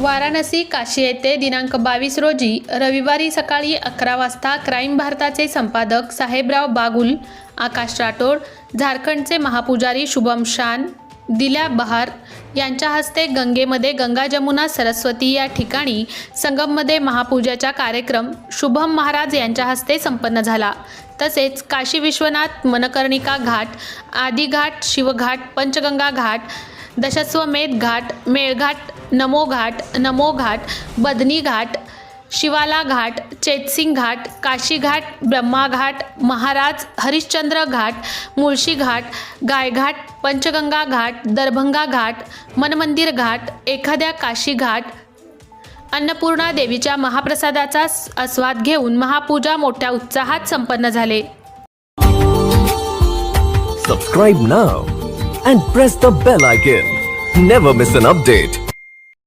वाराणसी काशी येथे दिनांक बावीस रोजी रविवारी सकाळी अकरा वाजता क्राईम भारताचे संपादक साहेबराव बागुल आकाश राठोड झारखंडचे महापुजारी शुभम शान दिल्या बहार यांच्या हस्ते गंगेमध्ये गंगा जमुना सरस्वती या ठिकाणी संगममध्ये महापूजाचा कार्यक्रम शुभम महाराज यांच्या हस्ते संपन्न झाला. तसेच काशी विश्वनाथ मनकर्णिका घाट आदिघाट शिवघाट पंचगंगा घाट दशस्वमेध घाट मेळघाट नमो घाट नमो घाट बदनी घाट शिवाला घाट चेतसिंग घाट काशी घाट ब्रह्मा घाट महाराज हरिश्चंद्र घाट मुळशी घाट गायघाट पंचगंगा घाट दरभंगा घाट मनमंदिर घाट एखाद्या काशी घाट. अन्नपूर्णा देवीच्या महाप्रसादाचा आस्वाद घेऊन महापूजा मोठ्या उत्साहात संपन्न झाले. Subscribe now and press the bell icon never miss an update